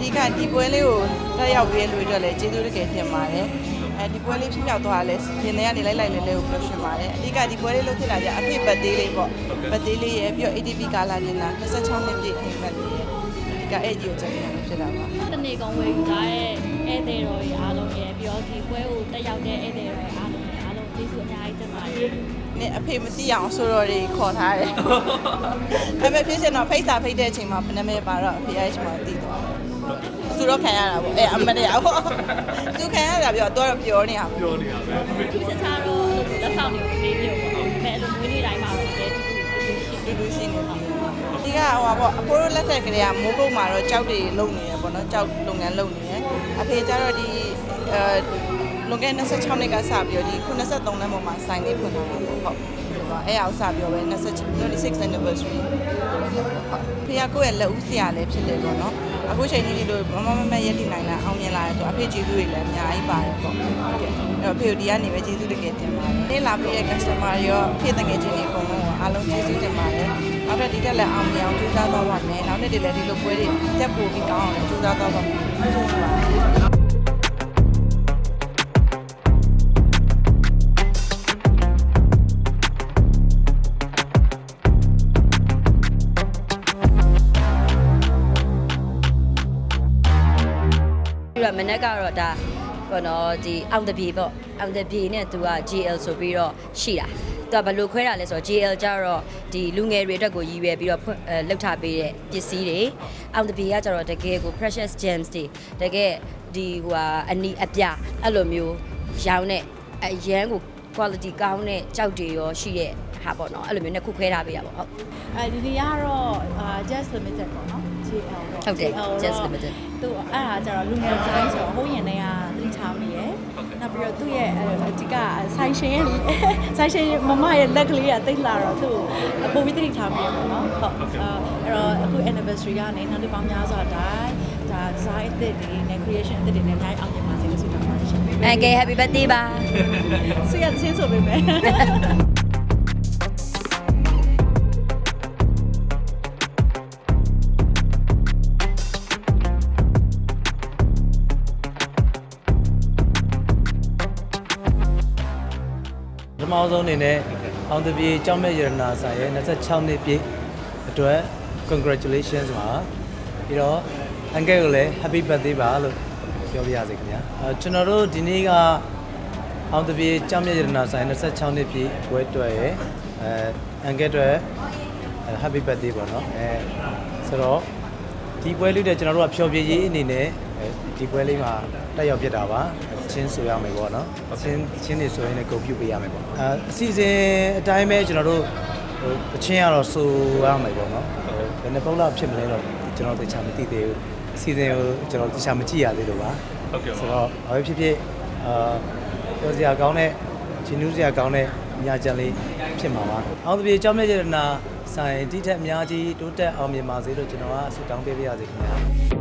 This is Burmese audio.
ဒီကဒီပွဲလေးကိုတက်ရောက်ပြီးလူတွေအတွက်လည်းကျေးဇူးတကယ်တင်ပါတယ်အဲဒီပွဲလေးဖြစ်မြောက်သွားလဲရှင်တွေကနေလိုက်လိုက်လဲလဲကိုပြောရှင်ပါတယ်အဓိကဒီပွဲလေးလို့ဖြစ်လာကြအဖြစ်ပတ်သေးလေးပေါ့ပတ်သေးလေးရဲ့ပြီးတော့ ATP ကာလာနင်တာ26နှစ်ပြည့်အိမ်ပတ်လေးရဲ့အဓိကအဲ့ဒီကိုကျွန်တော်ဖြစ်လာပါတနေ့ကောင်ဝယ်ယူလာတဲ့ဧည့်သည်တော်တွေအားလုံးရဲ့ပြီးတော့ဒီပွဲကိုတက်ရောက်တဲ့ဧည့်သည်တော်တွေအားလုံးအားလုံးကျေးဇူးအများကြီးတင်ပါတယ် နဲ့အဖေမသိအောင်ဆိုတော့တွေခေါ်ထားတယ်။ဒါပေမဲ့ဖြစ်ချင်တော့ဖိတ်စာဖိတ်တဲ့အချိန်မှာဘယ်နှမဲပါတော့အဖေအဲ့ချိန်မှာသိသွားတယ်။သူတော့ခံရတာပေါ့။အဲအမတရားပေါ့။သူခံရတာပြောတော့ပြောနေတာပေါ့ပြောနေတာပဲဒီစချာတော့လက်ဆောင်တွေကိုပေးပြီးတော့ပေါ့အဲ့လိုမျိုးနေ့တိုင်းမှာတော့လည်းဒီလိုရှိ။လူလူရှိနေပြီ။ဒီကဟိုပါပေါ့အဖိုးတို့လက်ထက်ကလေးကမိုးကုတ်မှာတော့ကြောက်တွေလုံနေရပေါ့နော်။ကြောက်လုပ်ငန်းလုပ်နေရ။အဖေကျတော့ဒီအဲ လွန်ခဲ့တဲ့26နှစ်ကစပြီးတော့ဒီ93လမ်းပေါ်မှာဆိုင်လေးဖွင့်လာတာပေါ့ဟုတ်။အဲ့အောင်စပြောပဲ26 anniversary ဖေကကိုယ့်ရဲ့လက်ဦးဆရာလည်းဖြစ်တယ်ပေါ့နော်အခုချိန်ကြီးဒီလိုမမမမရက်တည်နိုင်တာအောင်မြင်လာတယ်ဆိုအဖေကျေးဇူးတွေလည်းအများကြီးပါတယ်ပေါ့ဟုတ်ကဲ့အဲ့တော့ဖေတို့ဒီကနေပဲကျေးဇူးတကယ်တင်ပါတယ်နေ့လာပြီးတဲ့ customer တွေရောဖေတကယ်ချင်းတွေအကုန်လုံးအားလုံးကျေးဇူးတင်ပါတယ်နောက်ထပ်ဒီတက်လည်းအောင်မြင်အောင်ကြိုးစားသွားပါမယ်နောက်နေ့တွေလည်းဒီလိုပွဲတွေတက်ပို့ပြီးကောင်းအောင်ကြိုးစားသွားပါမယ်ကျေးဇူးပါ ပြီးတော့မနက်ကတော့ဒါပေါ့နော်ဒီအောင်တပြေပေါ့အောင်တပြေနဲ့သူက GL ဆိုပြီးတော့ရှိတာသူကဘယ်လိုခွဲတာလဲဆိုတော့ GL ကြတော့ဒီလူငယ်တွေအတွက်ကိုရည်ရွယ်ပြီးတော့ဖွင့်အဲလှုပ်ထားပေးတဲ့ပစ္စည်းတွေအောင်တပြေကကြတော့တကယ်ကို precious gems တွေတကယ်ဒီဟိုဟာအနီအပြအဲ့လိုမျိုးရောင်းတဲ့အရန်ကို quality ကောင်းတဲ့ကြောက်တွေရောရှိတဲ့ဟာပေါ့နော်အဲ့လိုမျိုးနှစ်ခုခွဲထားပေးတာပေါ့ဟုတ်အဲဒီဒီကတော့အာ Just Limited ပေါ့နော် JL ပေါ့ဟုတ်တယ် JL တော့ Just Limited သူအဲ့ဒါကျတော့လူငယ်ဆိုင်ဆိုတော့ဟိုးရင်တွေကသတိထားမိရယ်နောက်ပြီးတော့သူ့ရဲ့အဓိကဆိုင်ရှင်ရဲ့ဆိုင်ရှင်မမရဲ့လက်ကလေးကတိတ်လာတော့သူ့ကိုပုံပြီးသတိထားမိရယ်ပေါ့နော်ဟုတ်အာအဲ့တော့အခု anniversary ကနေနောက်တစ်ပေါင်းများစွာတိုင်းဒါ design အသစ်တွေနဲ့ creation အသစ်တွေနဲ့အများကြီးအောင်မြင်ပါစေလို့ဆုတောင်းပါတယ်ရှင်အဲကဲ happy birthday ပါဆွေရချင်းဆိုပေမဲ့ပ မဆုံးအနေနဲ့အောင်တပြေကြောင်းမဲ့ရတနာဆိုင်ရဲ့26နှစ်ပြည့်အတွက် congratulations ပါပြီးတော့အန်ကယ်ကိုလည်း happy birthday ပါလို့ပြောပြရစေခင်ဗျာအဲကျွန်တော်တို့ဒီနေ့ကအောင်တပြေကြောင်းမဲ့ရတနာဆိုင်26နှစ်ပြည့်ပွဲအတွက်ရဲ့အဲအန်ကယ်အတွက်အဲ happy birthday ပေါ့နော်အဲဆိုတော့ဒီပွဲလေးတဲ့ကျွန်တော်တို့ကဖျော်ဖြေရေးအနေနဲ့အဲ ဒီပွဲလေးမှာတက်ရောက်ဖြစ်တာပါချင်းဆိုရမယ်ပေါ့နော်ချင်းချင်းနေဆိုရင်လည်းဂုဏ်ပြုပေးရမယ်ပေါ့အဲအစီအစဉ်အတိုင်းပဲကျွန်တော်တို့ဟိုအချင်းကတော့ဆိုရမယ်ပေါ့နော်ဟိုဘယ်နှပုံလောက်ဖြစ်မလဲတော့ကျွန်တော်သိချာမသိသေးဘူးအစီအစဉ်ကိုကျွန်တော်သိချာမကြည့်ရသေးလို့ပါဟုတ်ကဲ့ဆိုပါတော့ဘာပဲဖြစ်ဖြစ်အာပြောစရာကောင်းတဲ့ဂျင်းနူးစရာကောင်းတဲ့ညချမ်းလေးဖြစ်မှာပါအောင်သပြေကြောင်းမြတ်ရတနာဆိုင်တိထက်အများကြီးတိုးတက်အောင်မြင်ပါစေလို့ကျွန်တော်ကဆုတောင်းပေးပါရစေခင်ဗျာ